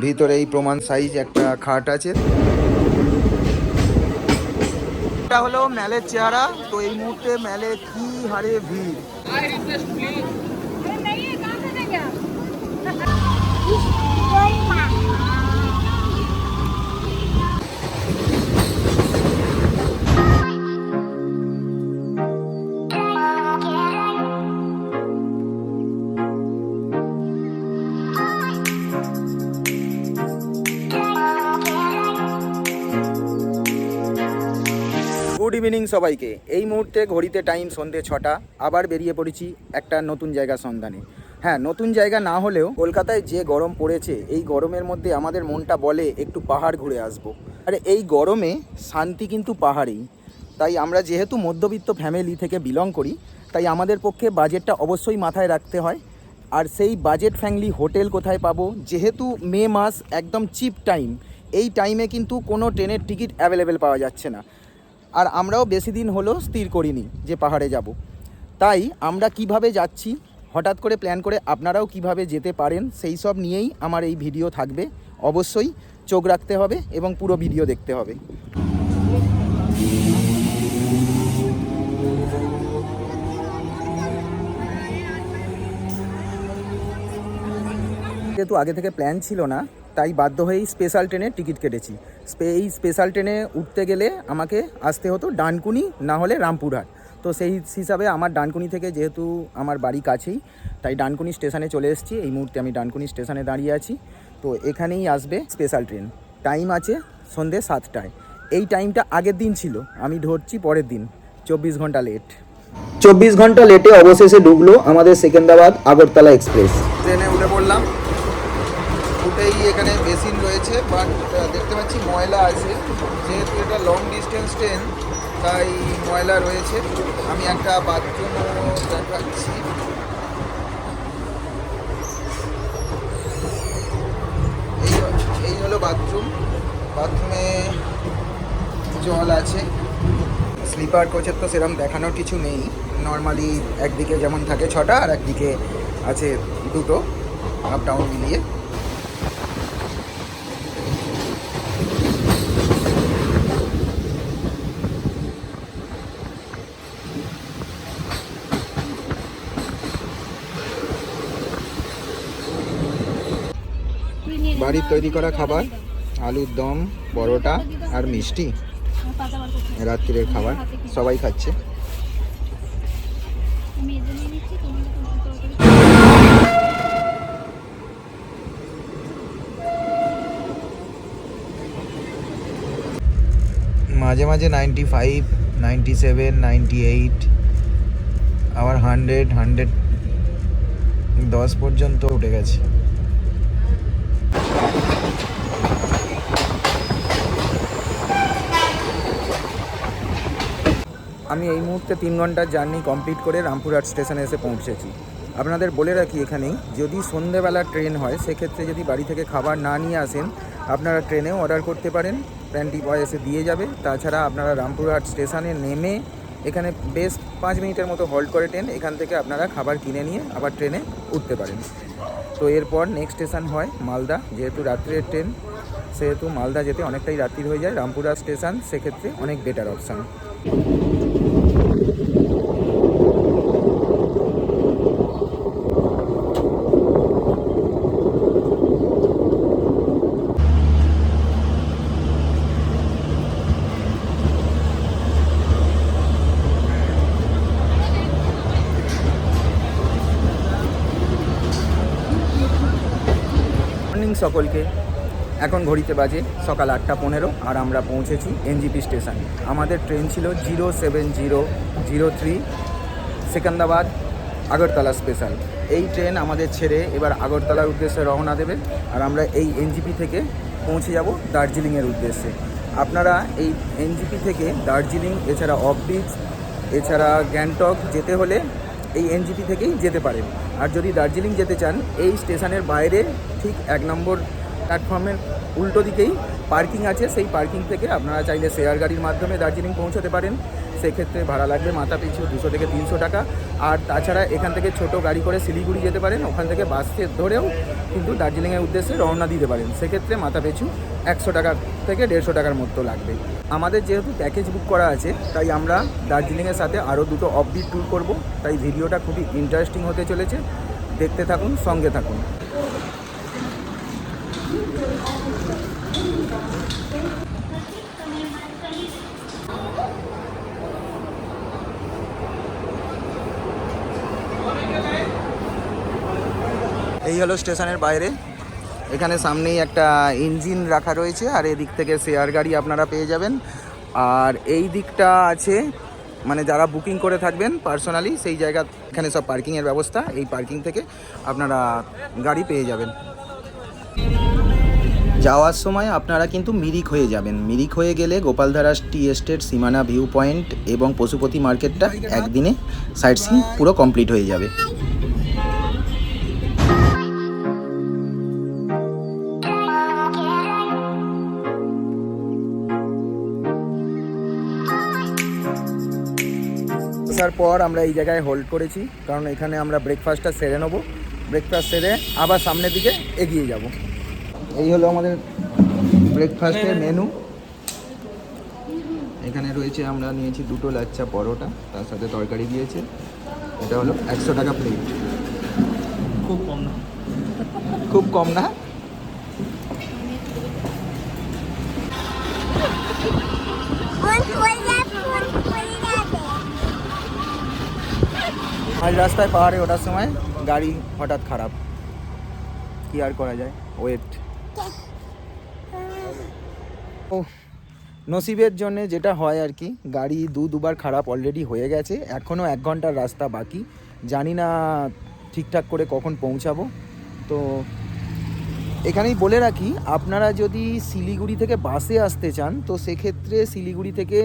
ভিতরে এই প্রমাণ সাইজ একটা খাট আছে। এটা হলো ম্যালের চেহারা তো এই মুহূর্তে ম্যালে কি হারে ভিড়? গুড ইভিনিং সবাইকে। এই মুহূর্তে ঘড়িতে টাইম সন্ধে ছটা। আবার বেরিয়ে পড়েছি একটা নতুন জায়গার সন্ধানে। হ্যাঁ নতুন জায়গা না হলেও কলকাতায় যে গরম পড়েছে, এই গরমের মধ্যে আমাদের মনটা বলে একটু পাহাড় ঘুরে আসব। আরে, এই গরমে শান্তি কিন্তু পাহাড়েই। তাই আমরা যেহেতু মধ্যবিত্ত ফ্যামিলি থেকে বিলং করি, তাই আমাদের পক্ষে বাজেটটা অবশ্যই মাথায় রাখতে হয়। আর সেই বাজেট ফ্যামিলি হোটেল কোথায় পাবো? যেহেতু মে মাস একদম চিপ টাইম এই টাইমে কিন্তু কোনো ট্রেনের টিকিট অ্যাভেলেবেল পাওয়া যাচ্ছে না। আর আমরাও বেশি দিন হলো স্থির করিনি যে পাহাড়ে যাব। তাই আমরা কীভাবে যাচ্ছি, হঠাৎ করে প্ল্যান করে আপনারাও কীভাবে যেতে পারেন, সেই সব নিয়েই আমার এই ভিডিও থাকবে। অবশ্যই চোখ রাখতে হবে এবং পুরো ভিডিও দেখতে হবে। যেহেতু আগে থেকে প্ল্যান ছিল না, তাই বাধ্য হয়েই স্পেশাল ট্রেনের টিকিট কেটেছি। এই স্পেশাল ট্রেনে উঠতে গেলে আমাকে আসতে হতো ডানকুনি, না হলে রামপুরহাট। তো সেই হিসাবে আমার ডানকুনি থেকে যেহেতু আমার বাড়ি কাছেই, তাই ডানকুনি স্টেশনে চলে এসেছি। এই মুহূর্তে আমি ডানকুনি স্টেশনে দাঁড়িয়ে আছি। তো এখানেই আসবে স্পেশাল ট্রেন টাইম আছে সন্ধে সাতটায়। এই টাইমটা আগের দিন ছিল। আমি ধরছি পরের দিন। চব্বিশ ঘণ্টা লেট চব্বিশ ঘণ্টা লেটে অবশেষে ঢুকলো আমাদের সেকেন্দ্রাবাদ আগরতলা এক্সপ্রেস ট্রেনে উঠে পড়লাম। উঠেই এখানে বেসিন রয়েছে বাট ময়লা আছে, যেহেতু এটা লং ডিস্টেন্স ট্রেন তাই ময়লা রয়েছে। আমি একটা বাথরুমও দেখাচ্ছি। এই এই হলো বাথরুম বাথরুমে জল আছে। স্লিপার কোচের তো সেরকম দেখানোর কিছু নেই। নর্মালি একদিকে যেমন থাকে ছটা, আর একদিকে আছে দুটো আপ ডাউন মিলিয়ে। বাড়ির তৈরি করা খাবার, আলুর দম, পরোটা আর মিষ্টি, রাত্রিরের খাবার, সবাই খাচ্ছে। মাঝে মাঝে ninety five ninety seven ninety eight আবার হান্ড্রেড হান্ড্রেড দশ পর্যন্ত উঠে গেছে। আমি এই মুহূর্তে তিন ঘণ্টার জার্নি কমপ্লিট করে রামপুরহাট স্টেশনে এসে পৌঁছেছি। আপনাদের বলে রাখি এখানেই, যদি সন্ধেবেলা ট্রেন হয়, সেক্ষেত্রে যদি বাড়ি থেকে খাবার না নিয়ে আসেন, আপনারা ট্রেনেও অর্ডার করতে পারেন, প্যান্টি বয় এসে দিয়ে যাবে। তাছাড়া আপনারা রামপুরহাট স্টেশনে নেমে এখানে বেশ পাঁচ মিনিটের মতো হল্ট করে ট্রেন এখান থেকে আপনারা খাবার কিনে নিয়ে আবার ট্রেনে উঠতে পারেন। তো এরপর নেক্সট স্টেশন হয় মালদা, যেহেতু রাত্রের ট্রেন, সেহেতু মালদা যেতে অনেকটাই রাত্রির হয়ে যায়। রামপুরহাট স্টেশন, সেক্ষেত্রে অনেক বেটার অপশান সকলকে এখন ঘড়িতে বাজে সকাল আটটা পনেরো আর আমরা পৌঁছেছি এনজিপি স্টেশন। আমাদের ট্রেন ছিল zero seven zero zero three Secunderabad Agartala special. এই ট্রেন আমাদের ছেড়ে এবার আগরতলার উদ্দেশ্যে রওনা দেবে আর আমরা এই এনজিপি থেকে পৌঁছে যাব দার্জিলিংয়ের উদ্দেশ্যে। আপনারা এই এনজিপি থেকে দার্জিলিং, এছাড়া অফ বিচ এছাড়া গ্যাংটক যেতে হলে এই এনজিপি থেকেই যেতে পারেন। আর যদি দার্জিলিং যেতে চান, এই স্টেশনের বাইরে ঠিক এক নম্বর প্ল্যাটফর্মের উল্টো দিকেই পার্কিং আছে, সেই পার্কিং থেকে আপনারা চাইলে শেয়ার গাড়ির মাধ্যমে দার্জিলিং পৌঁছতে পারেন। সেক্ষেত্রে ভাড়া লাগবে মাথা পিছু দুশো থেকে তিনশো টাকা। আর তাছাড়া এখান থেকে ছোট গাড়ি করে শিলিগুড়ি যেতে পারেন, ওখান থেকে বাসে ধরেও কিন্তু দার্জিলিংয়ের উদ্দেশ্যে রওনা দিতে পারেন। সেক্ষেত্রে মাথা পিছু একশো টাকা থেকে দেড়শো টাকার মতো লাগবে। আমাদের যেহেতু প্যাকেজ বুক করা আছে, তাই আমরা দার্জিলিংয়ের সাথে আরও দুটো অফবিট ট্যুর করব। তাই ভিডিওটা খুবই ইন্টারেস্টিং হতে চলেছে। দেখতে থাকুন, সঙ্গে থাকুন। এই হলো স্টেশনের বাইরে। এখানে সামনেই একটা ইঞ্জিন রাখা রয়েছে, আর এদিক থেকে শেয়ার গাড়ি আপনারা পেয়ে যাবেন। আর এই দিকটা আছে মানে যারা বুকিং করে থাকবেন পার্সোনালি, সেই জায়গা, এখানে সব পার্কিংয়ের ব্যবস্থা, এই পার্কিং থেকে আপনারা গাড়ি পেয়ে যাবেন। যাওয়ার সময় আপনারা কিন্তু মিরিক হয়ে যাবেন। মিরিক হয়ে গেলে Gopaldhara tea estate Simana view point এবং পশুপতি মার্কেটটা একদিনে সাইট সিন পুরো কমপ্লিট হয়ে যাবে। আসার পর আমরা এই জায়গায় হোল্ড করেছি, কারণ এখানে আমরা ব্রেকফাস্টটা সেরে নেব। ব্রেকফাস্ট সেরে আবার সামনের দিকে এগিয়ে যাব। এই হলো আমাদের ব্রেকফাস্টের মেনু এখানে রয়েছে আমরা নিয়েছি দুটো লাচ্চা পরোটা তার সাথে তরকারি দিয়েছে। এটা হলো একশো টাকা প্লেট খুব কম না। খুব কম না? আজ রাস্তায় পাহাড়ে ওঠার সময় গাড়ি হঠাৎ খারাপ। কি আর করা যায়? ওয়েট ও, নসিবের জন্য যেটা হয় আর কি, গাড়ি দু দুবার খারাপ অলরেডি হয়ে গেছে এখনও এক ঘণ্টার রাস্তা বাকি, জানি না ঠিকঠাক করে কখন পৌঁছাবো। তো এখানেই বলে রাখি, আপনারা যদি শিলিগুড়ি থেকে বাসে আসতে চান, তো সেক্ষেত্রে শিলিগুড়ি থেকে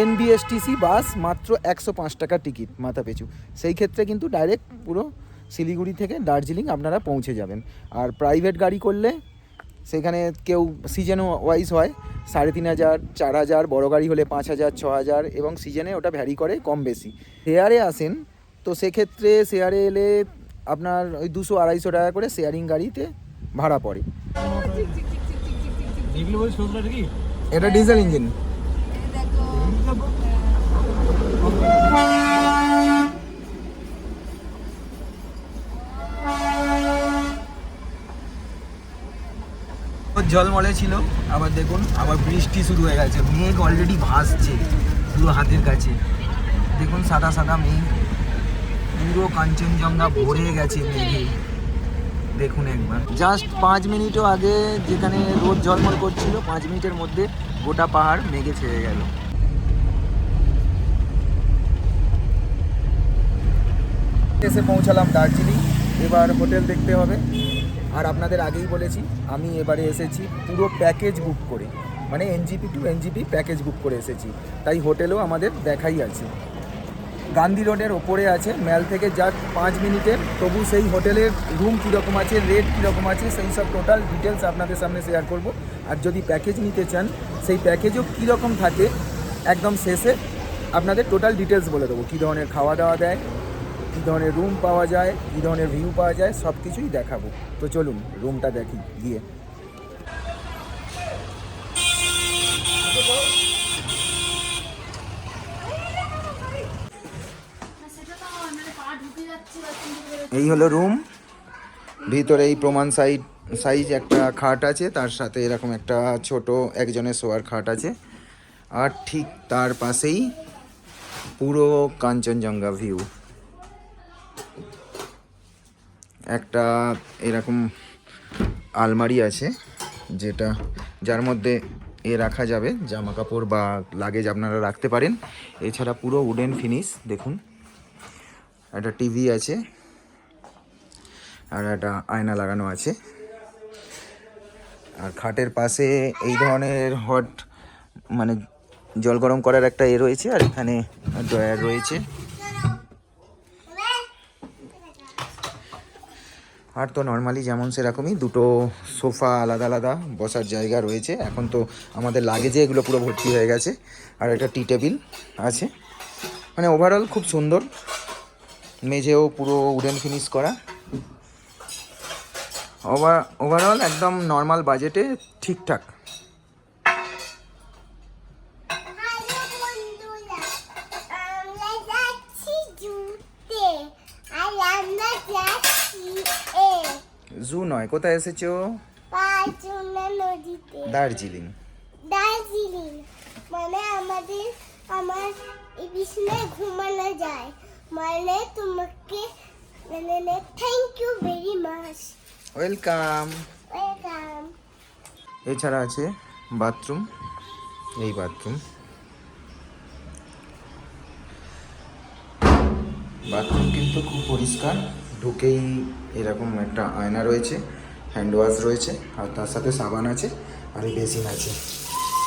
এনবিএসটিসি বাস মাত্র একশো পাঁচ টাকা টিকিট মাথা পিছু সেই ক্ষেত্রে কিন্তু ডাইরেক্ট পুরো শিলিগুড়ি থেকে দার্জিলিং আপনারা পৌঁছে যাবেন। আর প্রাইভেট গাড়ি করলে সেখানে কেউ সিজন ওয়াইজ হয় সাড়ে তিন হাজার চার হাজার বড়ো গাড়ি হলে পাঁচ হাজার ছ হাজার এবং সিজনে ওটা ভ্যারি করে কম বেশি। শেয়ারে আসেন তো সেক্ষেত্রে শেয়ারে এলে আপনার ওই দুশো আড়াইশো টাকা করে শেয়ারিং গাড়িতে ভাড়া পড়ে। এটা ডিজেল ইঞ্জিন জলমলে ছিল, আবার দেখুন, আবার বৃষ্টি শুরু হয়ে গেছে, মেঘ অলরেডি ভাসছে পুরো হাতের কাছে। দেখুন সাদা সাদা মেঘ, পুরো কাঞ্চনজঙ্ঘা ভরে গেছে মেঘে। দেখুন একবার। জাস্ট পাঁচ মিনিটও আগে যেখানে রোদ ঝলমল করছিল, পাঁচ মিনিটের মধ্যে গোটা পাহাড় মেঘে ছেড়ে গেল। এসে পৌঁছালাম দার্জিলিং, এবার হোটেল দেখতে হবে। আর আপনাদের আগেই বলেছি, আমি এবারে এসেছি পুরো প্যাকেজ বুক করে। মানে NJP to NJP package book করে এসেছি। তাই হোটেলও আমাদের দেখাই আছে। গান্ধী রোডের ওপরে আছে, ম্যাল থেকে যা পাঁচ মিনিটের তবু সেই হোটেলের রুম কীরকম আছে রেট কীরকম আছে, সেই সব টোটাল ডিটেলস আপনাদের সামনে শেয়ার করব। আর যদি প্যাকেজ নিতে চান, সেই প্যাকেজও কীরকম থাকে, একদম শেষে আপনাদের টোটাল ডিটেলস বলে দেবো। কী ধরনের খাওয়া দাওয়া দেয় কী ধরনের রুম পাওয়া যায়, কী ধরনের ভিউ পাওয়া যায়, সব কিছুই দেখাবো। তো চলুন রুমটা দেখি, গিয়ে। এই হলো রুম ভিতরে এই প্রমাণ সাইজ সাইজ একটা খাট আছে, তার সাথে এরকম একটা ছোট একজনের শোয়ার খাট আছে। আর ঠিক তার পাশেই পুরো কাঞ্চনজঙ্ঘা ভিউ একটা এরকম আলমারি আছে, যেটা যার মধ্যে এ রাখা যাবে জামা কাপড় বা লাগেজ আপনারা রাখতে পারেন। এছাড়া পুরো উডেন ফিনিশ দেখুন। একটা টিভি আছে, আর একটা আয়না লাগানো আছে। আর খাটের পাশে এই ধরনের হট মানে জল গরম করার একটা এ রয়েছে, আর এখানে ড্রয়ার রয়েছে। আর তো নর্মালি যেমন সেরকমই দুটো সোফা আলাদা আলাদা বসার জায়গা রয়েছে। এখন তো আমাদের লাগেজে এগুলো পুরো ভর্তি হয়ে গেছে। আর একটা টি টেবিল আছে। মানে ওভারঅল খুব সুন্দর। মেঝেও পুরো উডেন ফিনিশ করা। ওভার ওভারঅল একদম নর্মাল বাজেটে ঠিকঠাক। কোথায় এসেছ? দার্জিলিং। দার্জিলিং। মানে আমাদের আমার বিছানায় ঘুমানো যায়। মানে তোমাকে মানে thank you very much welcome welcome এছাড়া আছে বাথরুম এই বাথরুম বাথরুম কিন্তু খুব পরিষ্কার ঢুকেই এরকম একটা আয়না রয়েছে। হ্যান্ড ওয়াশ রয়েছে, আর তার সাথে সাবান আছে, আর এই বেসিন আছে।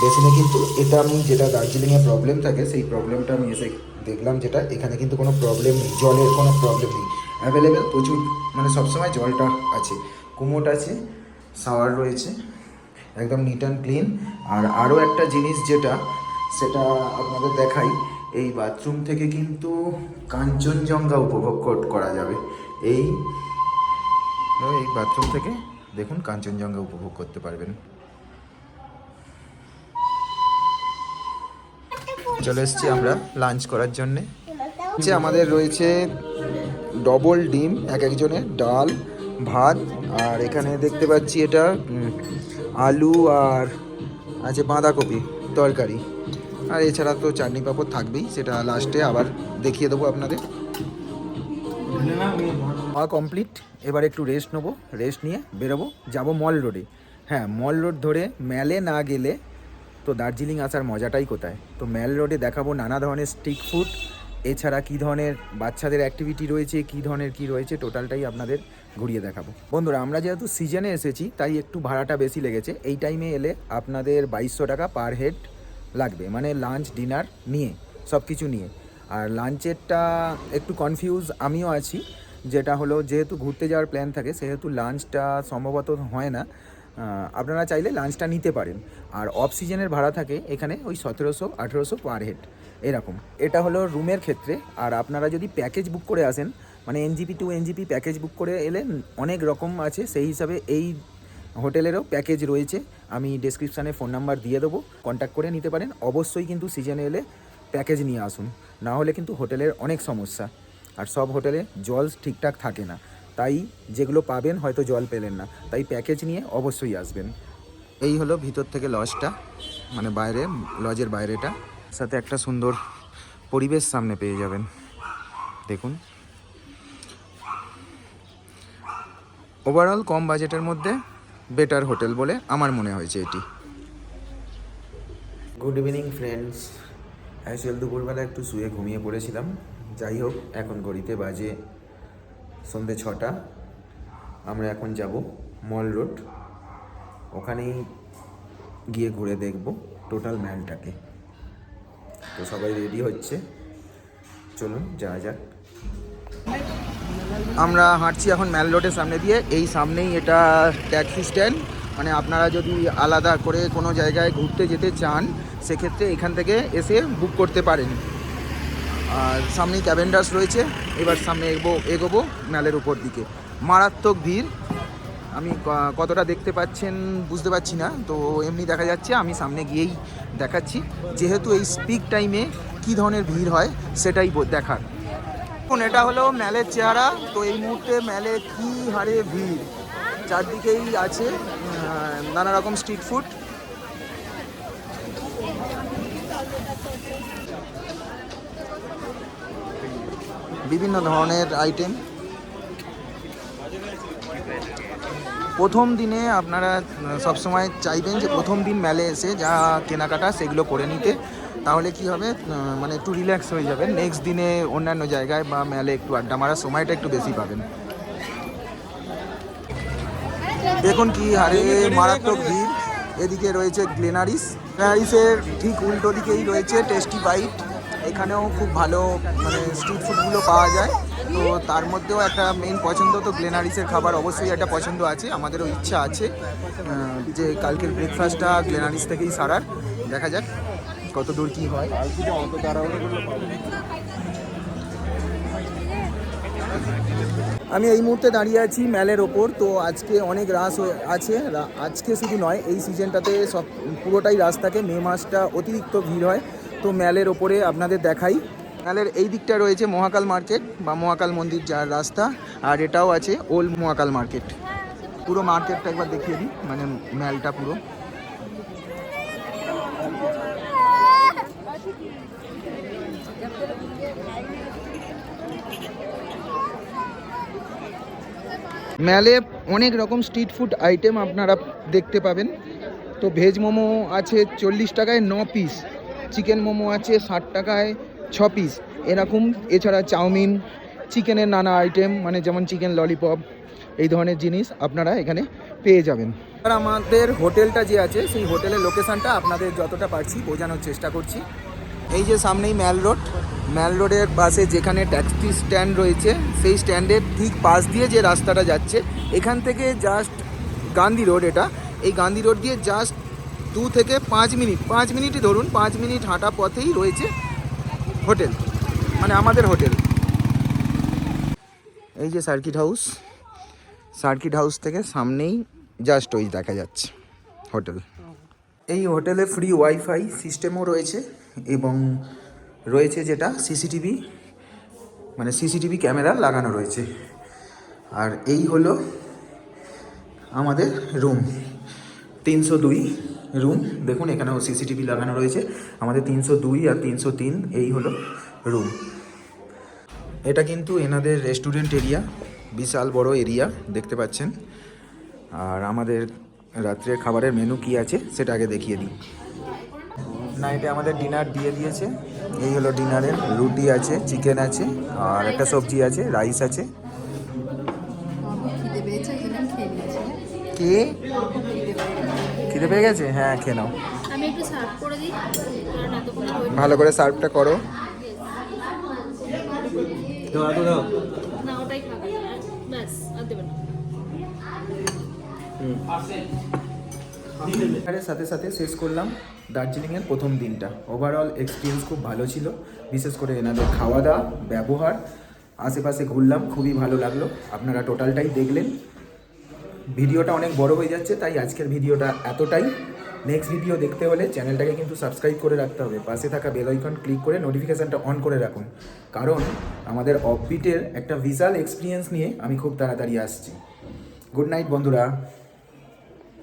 বেসিনে কিন্তু এটা আমি যেটা দার্জিলিংয়ে প্রবলেম থাকে, সেই প্রবলেমটা আমি এসে দেখলাম যেটা, এখানে কিন্তু কোনো প্রবলেম নেই, জলের কোনো প্রবলেম নেই। অ্যাভেলেবেল প্রচুর মানে সবসময় জলটা আছে। কুমোট আছে শাওয়ার রয়েছে, একদম নিট অ্যান্ড ক্লিন আর আরও একটা জিনিস যেটা, সেটা আপনাদের দেখাই, এই বাথরুম থেকে কিন্তু কাঞ্চনজঙ্ঘা উপভোগ করা যাবে। এই এই বাথরুম থেকে দেখুন, কাঞ্চনজঙ্ঘা উপভোগ করতে পারবেন। চলে এসেছি আমরা লাঞ্চ করার জন্যে। যে আমাদের রয়েছে ডবল ডিম, এক একজনের ডাল, ভাত, আর এখানে দেখতে পাচ্ছি এটা আলু আর আছে বাঁধাকপি তরকারি। আর এছাড়া তো চাটনি পাঁপড় থাকবেই, সেটা লাস্টে আবার দেখিয়ে দেবো আপনাদের। খাওয়া কমপ্লিট এবার একটু রেস্ট নেব রেস্ট নিয়ে বেরোবো, যাব মল রোডে হ্যাঁ মল রোড ধরে ম্যালে না গেলে তো দার্জিলিং আসার মজাটাই কোথায়? তো ম্যাল রোডে দেখাবো নানা ধরনের স্ট্রিট ফুড এছাড়া কী ধরনের বাচ্চাদের অ্যাক্টিভিটি রয়েছে, কী ধরনের কী রয়েছে টোটালটাই আপনাদের ঘুরিয়ে দেখাবো। বন্ধুরা, আমরা যেহেতু সিজনে এসেছি, তাই একটু ভাড়াটা বেশি লেগেছে। এই টাইমে এলে আপনাদের বাইশশো টাকা পার হেড লাগবে মানে লাঞ্চ ডিনার নিয়ে সব কিছু নিয়ে। আর লাঞ্চেরটা একটু কনফিউজ আমিও আছি। যেটা হলো, যেহেতু ঘুরতে যাওয়ার প্ল্যান থাকে, সেহেতু লাঞ্চটা সম্ভবত হয় না। আপনারা চাইলে লাঞ্চটা নিতে পারেন। আর অফ সিজনের ভাড়া থাকে এখানে ওই সতেরোশো, আঠেরোশো পার হেড এরকম। এটা হলো রুমের ক্ষেত্রে। আর আপনারা যদি প্যাকেজ বুক করে আসেন মানে NJP to NJP package book করে এলে অনেক রকম আছে। সেই হিসাবে এই হোটেলেরও প্যাকেজ রয়েছে। আমি ডেসক্রিপশানে ফোন নাম্বার দিয়ে দেবো। কন্ট্যাক্ট করে নিতে পারেন। অবশ্যই কিন্তু সিজনে এলে প্যাকেজ নিয়ে আসুন। না হলে কিন্তু হোটেলের অনেক সমস্যা। আর সব হোটেলে জল ঠিকঠাক থাকে না। তাই যেগুলো পাবেন হয়তো জল পেলেন না। তাই প্যাকেজ নিয়ে অবশ্যই আসবেন। এই হলো ভিতর থেকে লজটা মানে বাইরে, লজের বাইরেটা। সাথে একটা সুন্দর পরিবেশ সামনে পেয়ে যাবেন। দেখুন। ওভারঅল কম বাজেটের মধ্যে বেটার হোটেল বলে আমার মনে হয়েছে এটি। গুড ইভিনিং ফ্রেন্ডস অ্যাকচুয়াল দুপুরবেলা একটু শুয়ে ঘুমিয়ে পড়েছিলাম। যাই হোক, এখন ঘড়িতে বাজে সন্ধে ছটা। আমরা এখন যাব মল রোড। ওখানেই গিয়ে ঘুরে দেখব টোটাল ম্যালটাকে তো সবাই রেডি হচ্ছে। চলুন, যাওয়া যাক। আমরা হাঁটছি এখন ম্যাল রোডের সামনে দিয়ে। এই সামনেই এটা ট্যাক্সি স্ট্যান্ড। মানে আপনারা যদি আলাদা করে কোনো জায়গায় ঘুরতে যেতে চান সেক্ষেত্রে এখান থেকে এসে বুক করতে পারেন। আর সামনেই ক্যাবেন্ডার্স রয়েছে, এবার সামনে এগোবো এগোবো ম্যালের উপর দিকে। মারাত্মক ভিড়। আমি কতটা দেখতে পাচ্ছেন বুঝতে পারছি না, তো এমনি দেখা যাচ্ছে, আমি সামনে গিয়েই দেখাচ্ছি। যেহেতু এই স্পিক টাইমে কী ধরনের ভিড় হয়, সেটাই দেখার। এখন এটা হলো ম্যালের চেহারা, তো এই মুহূর্তে ম্যালে কি হারে ভিড়। চারদিকেই আছে নানা রকম স্ট্রিট ফুড বিভিন্ন ধরনের আইটেম প্রথম দিনে আপনারা সবসময় চাইবেন যে প্রথম দিন মেলে এসে যা কেনাকাটা সেগুলো করে নিতে। তাহলে কি হবে? মানে একটু রিল্যাক্স হয়ে যাবেন। নেক্সট দিনে অন্যান্য জায়গায় বা মেলে একটু আড্ডা মারার সময়টা একটু বেশি পাবেন। দেখুন কি হারে মারাত্মক ভিড়। এদিকে রয়েছে গ্লেনারিস গ্লেনারিসের ঠিক উল্টো দিকেই রয়েছে টেস্টি বাইট এখানেও খুব ভালো মানে স্ট্রিট ফুডগুলো পাওয়া যায়। তো তার মধ্যেও একটা মেন পছন্দ তো গ্লেনারিসের খাবার, অবশ্যই একটা পছন্দ আছে, আমাদেরও ইচ্ছা আছে যে কালকের ব্রেকফাস্টটা গ্লেনারিস থেকেই সারার। দেখা যাক কত দূর কী হয়। আমি এই মুহূর্তে দাঁড়িয়ে আছি ম্যালের ওপর, তো আজকে অনেক রাস আছে আজকে শুধু নয়, এই সিজনটাতে সব পুরোটাই রাস থাকে, মে মাসটা অতিরিক্ত ভিড় হয়। তো ম্যালের ওপরে আপনাদের দেখাই। ম্যালের এই দিকটা রয়েছে মহাকাল মার্কেট বা মহাকাল মন্দির যার রাস্তা, আর এটাও আছে ওল্ড মহাকাল মার্কেট। পুরো মার্কেটটা একবার দেখিয়ে দিই মানে ম্যালটা পুরো। ম্যালে অনেক রকম স্ট্রিট ফুড আইটেম আপনারা দেখতে পাবেন। তো ভেজ মোমো আছে চল্লিশ টাকায় ন পিস। চিকেন মোমো আছে ষাট টাকায় ছ পিস এরকম, এছাড়া চাউমিন, চিকেনের নানা আইটেম মানে যেমন চিকেন ললিপপ এই ধরনের জিনিস আপনারা এখানে পেয়ে যাবেন। আর আমাদের হোটেলটা যে আছে, সেই হোটেলের লোকেশানটা আপনাদের যতটা পারছি বোঝানোর চেষ্টা করছি। এই যে সামনেই ম্যাল রোড ম্যাল রোডের পাশে যেখানে ট্যাক্সি স্ট্যান্ড রয়েছে, সেই স্ট্যান্ডের ঠিক পাশ দিয়ে যে রাস্তাটা যাচ্ছে, এখান থেকে জাস্ট গান্ধী রোড এটা। এই গান্ধী রোড দিয়ে জাস্ট দু থেকে পাঁচ মিনিট, পাঁচ মিনিটই ধরুন, পাঁচ মিনিট হাঁটা পথেই রয়েছে হোটেল মানে আমাদের হোটেল। এই যে সার্কিট হাউস সার্কিট হাউস থেকে সামনেই জাস্ট ওই দেখা যাচ্ছে হোটেল। এই হোটেলে ফ্রি ওয়াইফাই সিস্টেমও রয়েছে এবং রয়েছে যেটা সিসিটিভি মানে সিসিটিভি ক্যামেরা লাগানো রয়েছে। আর এই হলো আমাদের রুম, তিনশো দুই রুম দেখুন এখানেও সিসিটিভি লাগানো রয়েছে। আমাদের তিনশো দুই আর তিনশো তিন এই হলো রুম এটা কিন্তু এনাদের রেস্টুরেন্ট এরিয়া বিশাল বড় এরিয়া দেখতে পাচ্ছেন। আর আমাদের রাত্রের খাবারের মেনু কি আছে সেটা আগে দেখিয়ে দিই। নাইটে আমাদের ডিনার দিয়ে দিয়েছে। এই হলো ডিনারের রুটি আছে চিকেন আছে আর একটা সবজি আছে রাইস আছে। কে? খিদে পেয়ে গেছে? হ্যাঁ খেয়ে নাও। আমি একটু সার্ভ করে দিই। কারণ এতক্ষণ wait ভালো করে সার্ভটা করো। তো দাও না ওটাই খাবে। ব্যাস আর দেবে না। এর সাথে সাথে শেষ করলাম দার্জিলিংয়ের প্রথম দিনটা। ওভারঅল এক্সপিরিয়েন্স খুব ভালো ছিল। বিশেষ করে এনাদের খাওয়া দাওয়া ব্যবহার আশেপাশে ঘুরলাম খুবই ভালো লাগল। আপনারা টোটালটাই দেখলেন। ভিডিওটা অনেক বড় হয়ে যাচ্ছে, তাই আজকের ভিডিওটা এতটাই। নেক্সট ভিডিও দেখতে হলে চ্যানেলটাকে কিন্তু সাবস্ক্রাইব করে রাখতে হবে। পাশে থাকা বেল আইকন ক্লিক করে নোটিফিকেশানটা অন করে রাখুন। কারণ আমাদের অফবিটের একটা ভিজাল এক্সপিরিয়েন্স নিয়ে আমি খুব তাড়াতাড়ি আসছি। গুড নাইট বন্ধুরা।